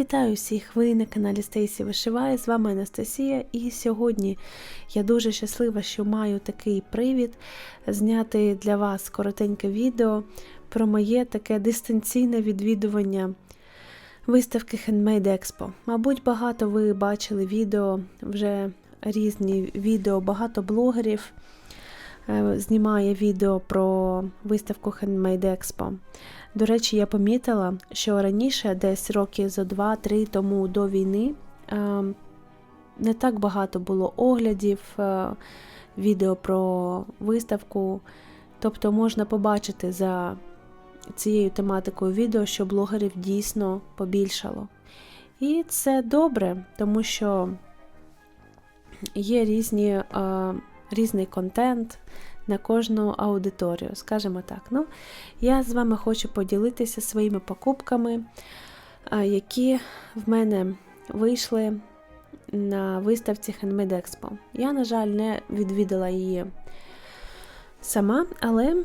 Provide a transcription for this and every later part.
Вітаю всіх! Ви на каналі Стейсі Вишиває. З вами Анастасія. І сьогодні я дуже щаслива, що маю такий привід зняти для вас коротеньке відео про моє таке дистанційне відвідування виставки Handmade Expo. Мабуть, багато ви бачили відео, вже різні відео, багато блогерів знімає відео про виставку Handmade Expo. До речі, я помітила, що раніше, десь роки зо 2-3 тому до війни, е, не так багато було оглядів, е, відео про виставку. Тобто можна побачити за цією тематикою відео, що блогерів дійсно побільшало. І це добре, тому що є різні, е, різний контент на кожну аудиторію, скажімо так. Ну, Я з вами хочу поділитися своїми покупками, які в мене вийшли на виставці Handmade Expo. Я, на жаль, не відвідала її сама, але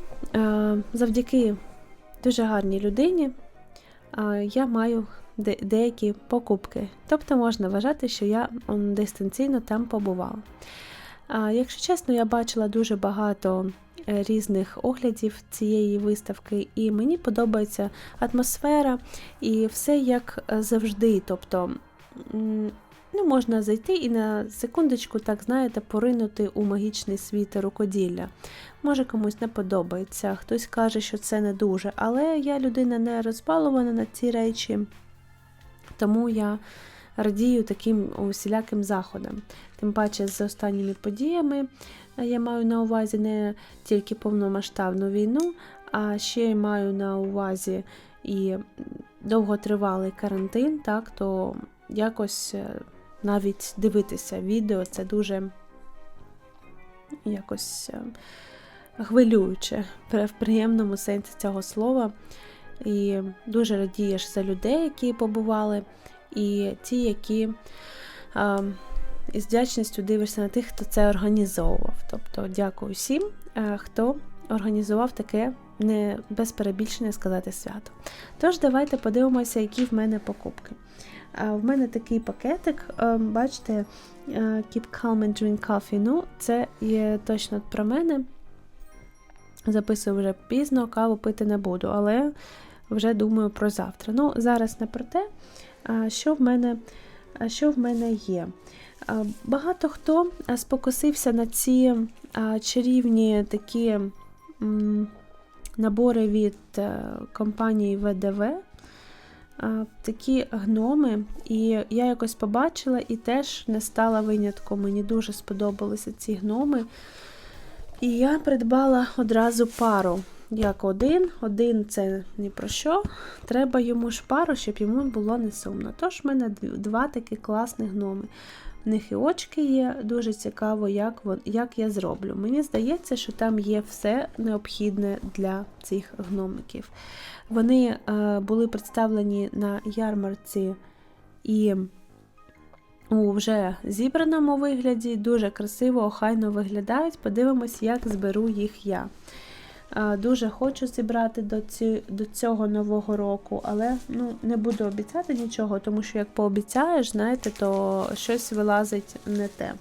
завдяки дуже гарній людині я маю деякі покупки. Тобто можна вважати, що я дистанційно там побувала. Якщо чесно, я бачила дуже багато е, різних оглядів цієї виставки, і мені подобається атмосфера і все як е, завжди. Тобто ну, можна зайти і на секундочку, так знаєте, поринути у магічний світ рукоділля. Може комусь не подобається, хтось каже, що це не дуже, але я людина не розбалована на ці речі, тому я радію таким усіляким заходам. Тим паче з останніми подіями е, я маю на увазі не тільки повномасштабну війну, а ще маю на увазі і довготривалий карантин, так, то якось е, навіть дивитися відео це дуже якось е, хвилююче в приємному сенсі цього слова. І дуже радієш за людей, які побували і ті, які а, із вдячністю дивишся на тих, хто це організовував. Тобто, дякую всім, хто організував таке не без перебільшення сказати свято. Тож, давайте подивимося, які в мене покупки. В мене такий пакетик, бачите, Keep Calm and Drink Coffee. Ну, це є точно про мене. Записую вже пізно, каву пити не буду, але вже думаю про завтра. Ну, зараз не про те що в мене що в мене є. Багато хто спокусився на ці чарівні такі набори від е, компанії ВДВ, такі гноми, і я якось побачила і теж не стала винятком. Мені дуже сподобалися ці гноми. І я придбала одразу пару як один, один це ні про що. Треба йому ж пару, щоб йому було не сумно. Тож в мене два такі класні гноми. В них і очки є, дуже цікаво, як як я зроблю. Мені здається, що там є все необхідне для цих гномиків. Вони е, були представлені на ярмарці і у вже зібраному вигляді, дуже красиво, охайно виглядають. Подивимось, як зберу їх я. Дуже хочу зібрати до ці, до цього нового року, але ну, не буду обіцяти нічого, тому що як пообіцяєш, знаєте, то щось вилазить не те.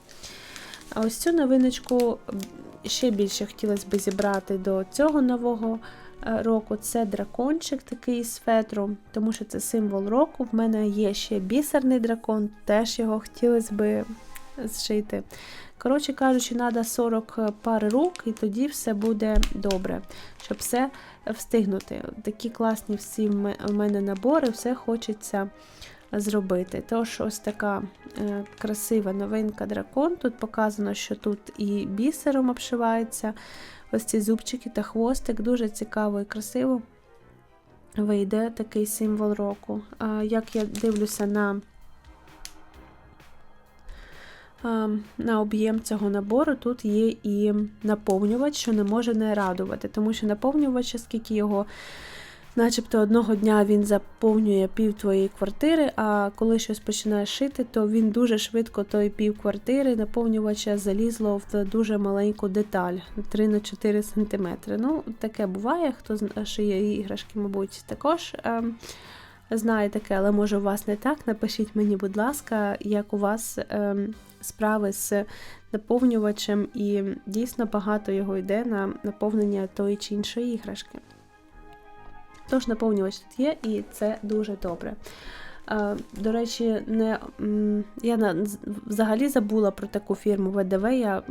А ось цю новиночку ще більше хотілося б зібрати до цього нового е, року. Це дракончик такий з фетру, тому що це символ року. В мене є ще бісерний дракон, теж його хотілося б зшити. Коротше кажучи, треба 40 пар рук, і тоді все буде добре, щоб все встигнути. Такі класні всі в мене набори, все хочеться зробити. Тож, ось така е, красива новинка дракон. Тут показано, що тут і бісером обшивається. Ось ці зубчики та хвостик, дуже цікаво і красиво вийде такий символ року. Як я дивлюся на на об'єм цього набору тут є і наповнювач, що не може не радувати, тому що наповнювач, скільки його, начебто одного дня він заповнює пів твоєї квартири, а коли щось починаєш шити, то він дуже швидко той пів квартири наповнювача залізло в дуже маленьку деталь 3-4 см. Ну, таке буває, хто шиє іграшки, мабуть, також. Знає таке, але може у вас не так. Напишіть мені, будь ласка, як у вас ем, справи з наповнювачем, і дійсно багато його йде на наповнення тої чи іншої іграшки. Тож наповнювач тут є, і це дуже добре. Е, До речі, не, я взагалі забула про таку фірму ВДВ. Я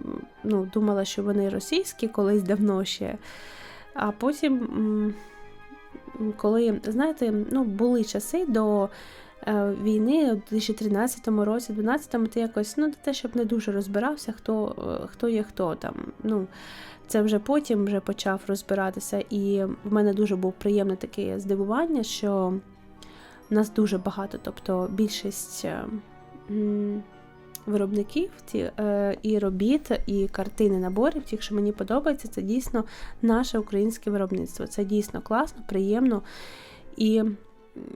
ну, думала, що вони російські колись давно ще. А потім, коли, знаєте, ну, були часи до е, війни у 2013 році, 2012 ти якось, ну, те, щоб не дуже розбирався, хто, е, хто є хто там. Ну, це вже потім вже почав розбиратися, і в мене дуже був приємне таке здивування, що нас дуже багато, тобто більшість е, виробників ті, е, і робіт, і картини наборів, ті, що мені подобається, це дійсно наше українське виробництво. Це дійсно класно, приємно і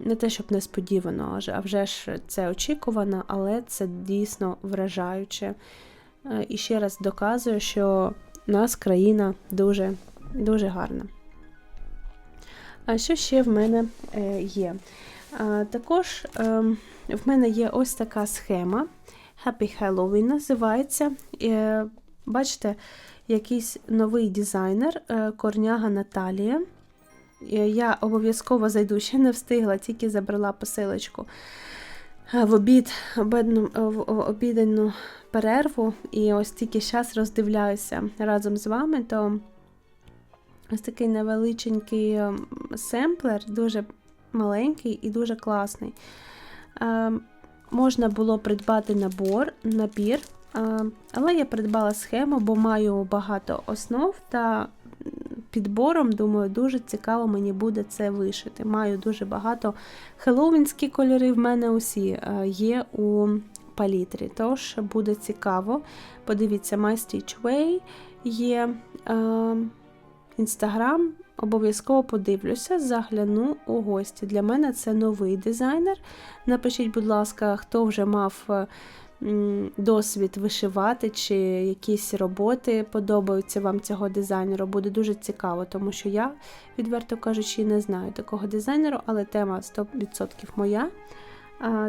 не те, щоб несподівано, а вже ж це очікувано, але це дійсно вражаюче. Е, І ще раз доказує, що у нас країна дуже, дуже гарна. А що ще в мене е, є? Також ем, в мене є ось така схема. Happy Halloween називається. Е, Бачите, якийсь новий дизайнер, е, корняга Наталія. Е, Я обов'язково зайду, ще не встигла, тільки забрала посилочку в обід, в обіденну перерву, і ось тільки зараз роздивляюся разом з вами, то ось такий невеличенький ем, семплер, дуже маленький і дуже класний. Е, можна було придбати набор, набір, е, але я придбала схему, бо маю багато основ та підбором, думаю, дуже цікаво мені буде це вишити. Маю дуже багато хеллоуінські кольори, в мене усі е, є у палітрі, тож буде цікаво. Подивіться, My Stitch Way є. Е, Інстаграм обов'язково подивлюся, загляну у гості. Для мене це новий дизайнер. Напишіть, будь ласка, хто вже мав е, досвід вишивати, чи якісь роботи подобаються вам цього дизайнеру. Буде дуже цікаво, тому що я, відверто кажучи, не знаю такого дизайнеру, але тема 100% моя.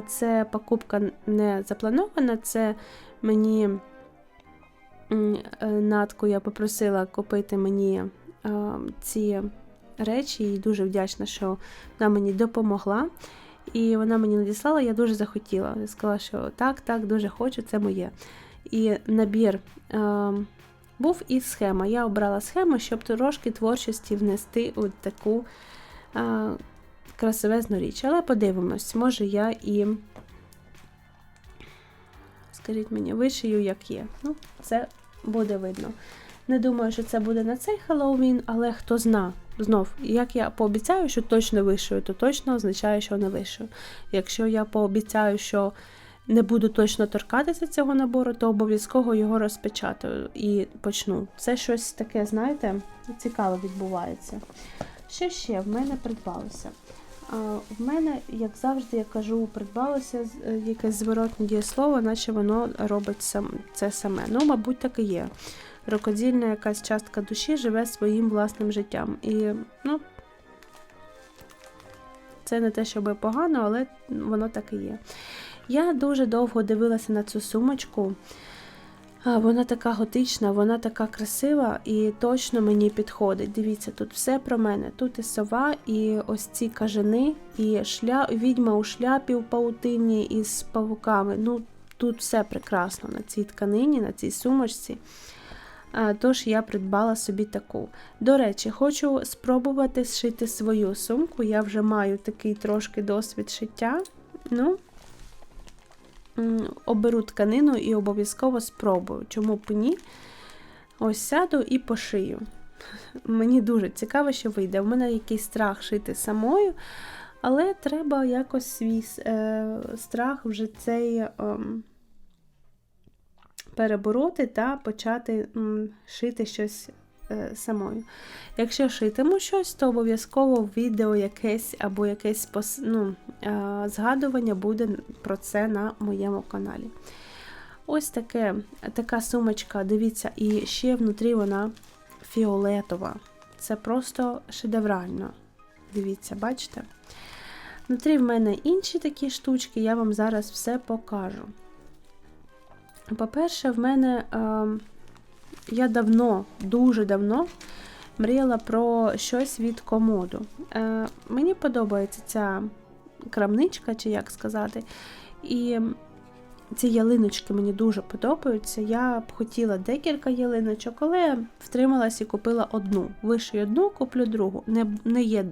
Це покупка не запланована, це мені е, Натку я попросила купити мені ці речі, і дуже вдячна, що вона мені допомогла. І вона мені надіслала, я дуже захотіла. Я сказала, що так, так, дуже хочу, це моє. І набір е, був і схема. Я обрала схему, щоб трошки творчості внести у таку е, красивезну річ. Але подивимось, може я і, скажіть мені, вишию, як є. Ну, це буде видно. Не думаю, що це буде на цей Хеллоуін, але хто зна. Знов, як я пообіцяю, що точно вишию, то точно означає, що не вишию. Якщо я пообіцяю, що не буду точно торкатися цього набору, то обов'язково його розпечатаю і почну. Це щось таке, знаєте, цікаве відбувається. Що ще в мене придбалося? В мене, як завжди, я кажу, придбалося е, якесь зворотне дієслово, наче воно робить це саме. Ну, мабуть, так і є. Рукодільна якась частка душі живе своїм власним життям. І, ну, це не те, щоб погано, але воно так і є. Я дуже довго дивилася на цю сумочку. Вона така готична, вона така красива і точно мені підходить. Дивіться, тут все про мене. Тут і сова, і ось ці кажани, і шля... відьма у шляпі в паутині із павуками. Ну, тут все прекрасно на цій тканині, на цій сумочці. Тож я придбала собі таку. До речі, хочу спробувати зшити свою сумку. Я вже маю такий трошки досвід шиття. Ну, оберу тканину і обов'язково спробую. Чому б ні? Ось сяду і пошию. Мені дуже цікаво, що вийде. У мене якийсь страх шити самою, але треба якось свій е, страх вже цей. ем, перебороти та почати шити щось е, самою. Якщо шитиму щось, то обов'язково відео якесь або якесь ну, е, згадування буде про це на моєму каналі. Ось таке, така сумочка, дивіться, і ще внутрі вона фіолетова. Це просто шедеврально. Дивіться, бачите? Внутрі в мене інші такі штучки, я вам зараз все покажу. По-перше, в мене е, я давно, дуже давно мріяла про щось від комоду. Е, Мені подобається ця крамничка, чи як сказати. І ці ялиночки мені дуже подобаються. Я б хотіла декілька ялиночок, але втрималась і купила одну. Вишию одну, куплю другу. Не, не є,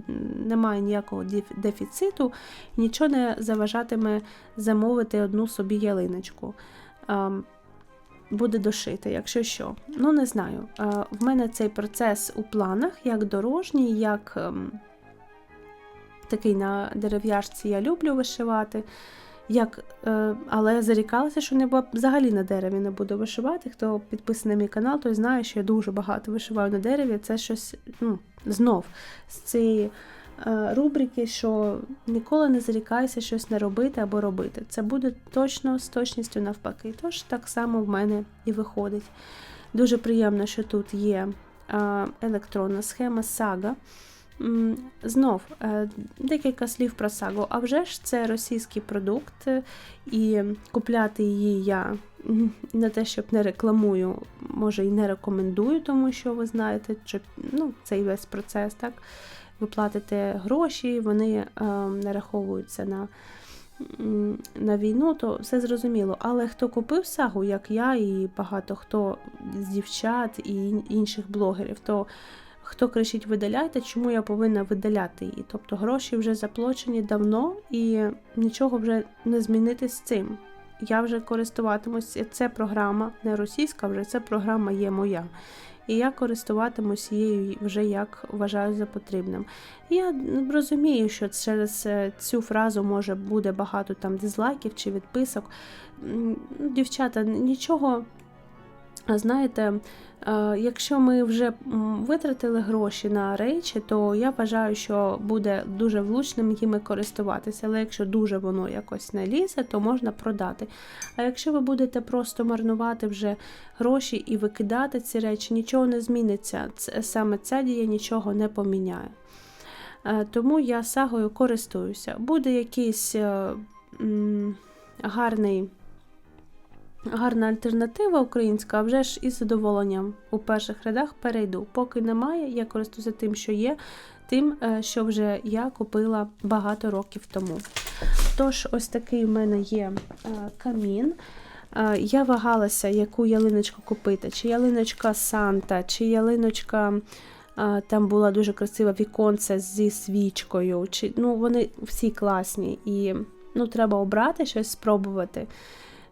Немає ніякого дефіциту, нічого не заважатиме замовити одну собі ялиночку. Ем, буде дошити, якщо що. Ну, не знаю. Е, в мене цей процес у планах, як дорожній, як ем, такий на дерев'яшці я люблю вишивати. Як, е, Але зарікалася, що не взагалі на дереві не буду вишивати. Хто підписаний на мій канал, той знає, що я дуже багато вишиваю на дереві. Це щось ну, знов з цієї рубрики, що ніколи не зарікайся щось не робити або робити. Це буде точно з точністю навпаки. Тож так само в мене і виходить. Дуже приємно, що тут є е, електронна схема сага. Знов е, декілька слів про сагу. А вже ж це російський продукт, і купляти її я не те, щоб не рекламую, може і не рекомендую, тому що ви знаєте, що ну, цей весь процес, так? Ви платите гроші, вони е, нараховуються на на війну, то все зрозуміло. Але хто купив сагу, як я, і багато хто з дівчат і інших блогерів, то Хто кричить видаляйте, чому я повинна видаляти її? Тобто гроші вже заплачені давно і нічого вже не змінити з цим. Я вже користуватимусь, це програма не російська, вже це програма є моя. І я користуватимусь її вже як вважаю за потрібним. Я розумію, що через е, цю фразу може буде багато там дизлайків чи відписок. Дівчата, нічого, знаєте, Е, якщо ми вже витратили гроші на речі, то я вважаю, що буде дуже влучним їми користуватися. Але якщо дуже воно якось не лізе, то можна продати. А якщо ви будете просто марнувати вже гроші і викидати ці речі, нічого не зміниться. Саме ця дія нічого не поміняє. Е, тому я сагою користуюся. Буде якийсь е, гарний гарна альтернатива українська, а вже ж із задоволенням у перших рядах перейду. Поки немає, я користуюся тим, що є, тим, е, що вже я купила багато років тому. Тож, ось такий в мене є е, камін. Е, я вагалася, яку ялиночку купити, чи ялиночка Санта, чи ялиночка. Там була дуже красива віконце зі свічкою. Чи, ну, Вони всі класні і ну, треба обрати щось спробувати.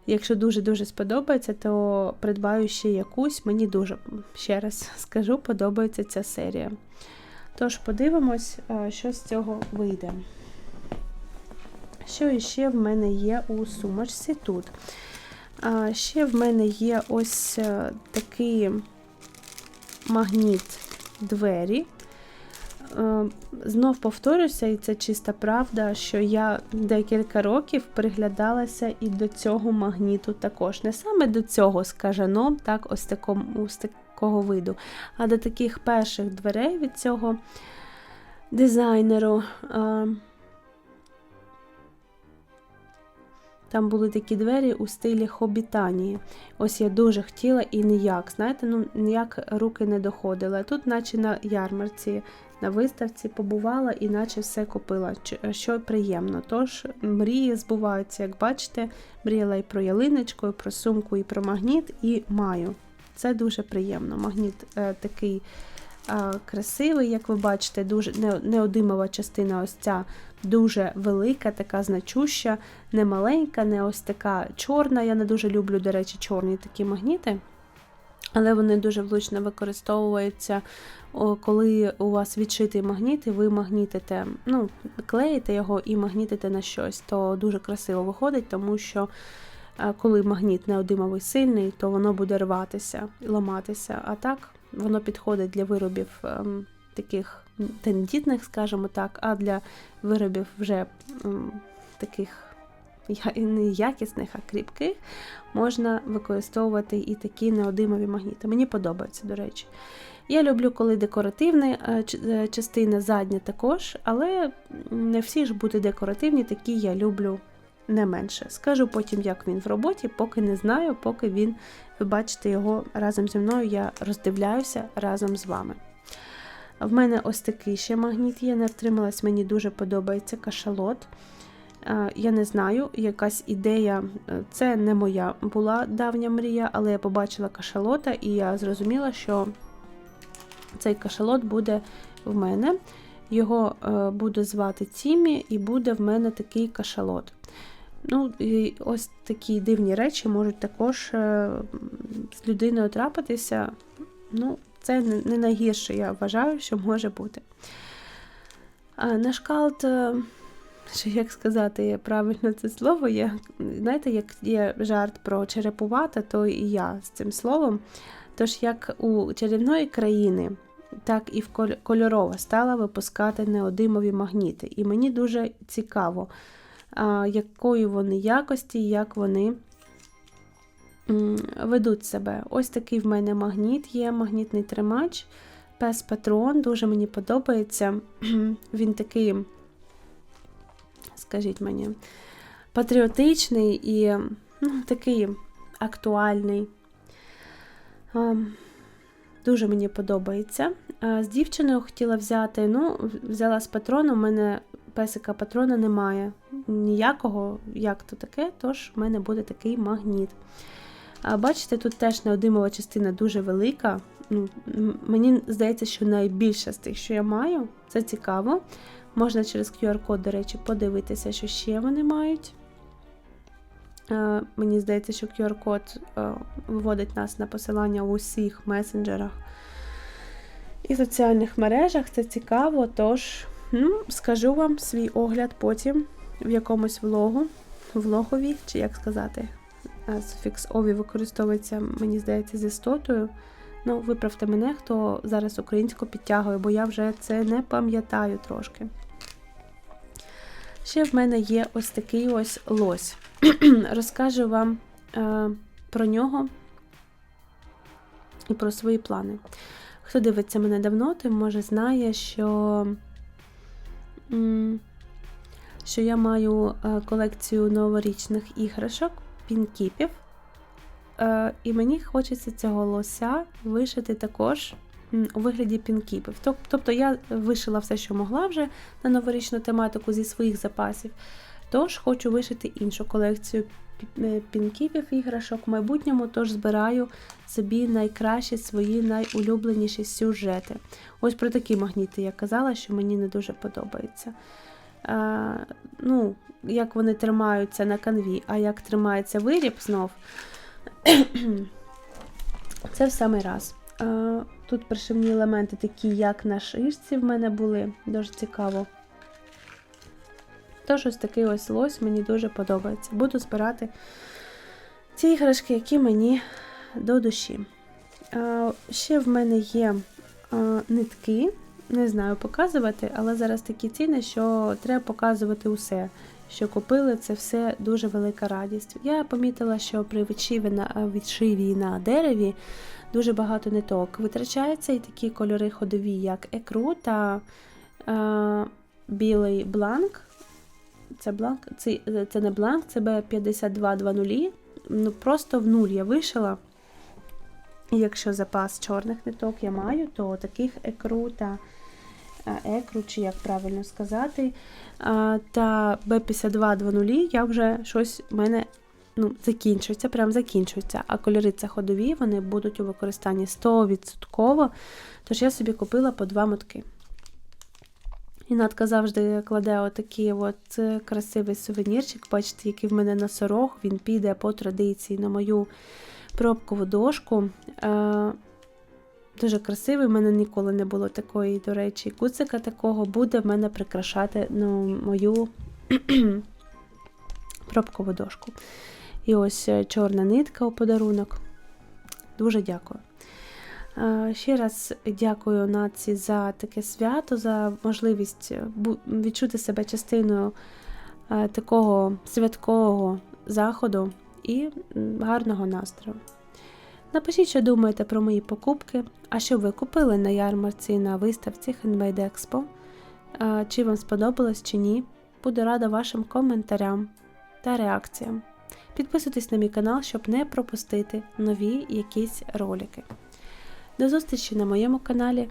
Якщо дуже-дуже сподобається, то придбаю ще якусь. Мені дуже, ще раз скажу, подобається ця серія. Тож, подивимось, е, що з цього вийде. Що іще в мене є у сумочці тут? Ще в мене є ось е, такий магніт двері. Е, знов повторюся, і це чиста правда, що я декілька років приглядалася і до цього магніту також. Не саме до цього скажено, так, ось такому, ось такого виду, а до таких перших дверей від цього дизайнеру. Там були такі двері у стилі хобітанії. Ось я дуже хотіла і ніяк. Знаєте, ну ніяк руки не доходили. Тут, наче на ярмарці, на виставці побувала і наче все купила, що приємно. Тож мрії збуваються, як бачите, мріяла і про ялиночку, і про сумку, і про магніт, і маю. Це дуже приємно. Магніт е, такий красивий, як ви бачите, дуже неодимова частина ось ця дуже велика, така значуща, не маленька, не ось така чорна. Я не дуже люблю, до речі, чорні такі магніти. Але вони дуже влучно використовуються, коли у вас відшитий магніт, і ви магнітите, ну, клеїте його і магнітите на щось, то дуже красиво виходить, тому що коли магніт неодимовий сильний, то воно буде рватися ламатися. А так Воно підходить для виробів ем, таких тендітних, скажімо так, а для виробів вже ем, таких не якісних, а кріпких, можна використовувати і такі неодимові магніти. Мені подобається, до речі. Я люблю, коли декоративна е, е, частина задня також, але не всі ж будуть декоративні, такі я люблю не менше. Скажу потім, як він в роботі, поки не знаю, поки він, ви бачите його разом зі мною, я роздивляюся разом з вами. В мене ось такий ще магніт є, не втрималась, мені дуже подобається кашалот. Е, Я не знаю, якась ідея, е, це не моя була давня мрія, але я побачила кашалота і я зрозуміла, що цей кашалот буде в мене. Його е, буду звати Тімі, і буде в мене такий кашалот. Ну, і ось такі дивні речі можуть також з людиною трапитися. Ну, це не найгірше, я вважаю, що може бути. Наш калт, що як сказати правильно це слово, є, знаєте, як є жарт про черепувата, то і я з цим словом. Тож, як у чарівної країни, так і в кольорова стала випускати неодимові магніти. І мені дуже цікаво, якої вони якості, як вони ведуть себе. Ось такий в мене магніт є, магнітний тримач. Пес Патрон, дуже мені подобається. Він такий, скажіть мені, патріотичний і ну, такий актуальний. Дуже мені подобається. З дівчиною хотіла взяти, ну, взяла з патрону, у мене песика патрона немає. Ніякого, як то таке, тож в мене буде такий магніт. Бачите, тут теж неодимова частина дуже велика. Ну, мені здається, що найбільша з тих, що я маю, це цікаво. Можна через QR-код, до речі, подивитися, що ще вони мають. Е, Мені здається, що QR-код е, виводить нас на посилання у усіх месенджерах і соціальних мережах. Це цікаво. Тож, ну, скажу вам свій огляд потім в якомусь влогу, влогові, чи як сказати, Е, суфікс ові використовується, мені здається, з істотою. Ну, виправте мене, хто зараз українську підтягує, бо я вже це не пам'ятаю трошки. Ще в мене є ось такий ось лось. Розкажу вам е, про нього і про свої плани. Хто дивиться мене давно, той може знає, що, що я маю е, колекцію новорічних іграшок, пінкіпів. Е, і мені хочеться цього лося вишити також у вигляді пінкіпів. Тобто я вишила все, що могла вже на новорічну тематику зі своїх запасів. Тож хочу вишити іншу колекцію е, пінкіпів іграшок в майбутньому, тож збираю собі найкращі свої найулюбленіші сюжети. Ось про такі магніти я казала, що мені не дуже подобається. Е, ну, як вони тримаються на канві, а як тримається виріб знов, це в самий раз. Тут пришивні елементи, такі, як на шишці, в мене були, дуже цікаво. Тож ось такий ось лось мені дуже подобається. Буду збирати ці іграшки, які мені до душі. Ще в мене є нитки, не знаю показувати, але зараз такі ціни, що треба показувати усе. Що купили, це все дуже велика радість. Я помітила, що при відшиві на, відшиві на дереві дуже багато ниток витрачається, і такі кольори ходові, як екру та е, білий бланк. Це бланк, це, це не бланк, це B5220. Ну, просто в нуль я вишила. І якщо запас чорних ниток я маю, то таких екру та е, екру, чи як правильно сказати, та B5220 я вже щось в мене ну, закінчується, прям закінчується. А кольори це ходові, вони будуть у використанні 100%. Тож я собі купила по два мотки. І Натка завжди кладе отакий от е, красивий сувенірчик. Бачите, який в мене носорог, він піде по традиції на мою пробкову дошку. Е, Дуже красивий, в мене ніколи не було такої, до речі, куцика такого буде в мене прикрашати ну, мою пробкову дошку. І ось е, чорна нитка у подарунок. Дуже дякую. Е, Ще раз дякую Наці за таке свято, за можливість відчути себе частиною е, такого святкового заходу і гарного настрою. Напишіть, що думаєте про мої покупки, а що ви купили на ярмарці на виставці Handmade Expo, чи вам сподобалось чи ні. Буду рада вашим коментарям та реакціям. Підписуйтесь на мій канал, щоб не пропустити нові якісь ролики. До зустрічі на моєму каналі.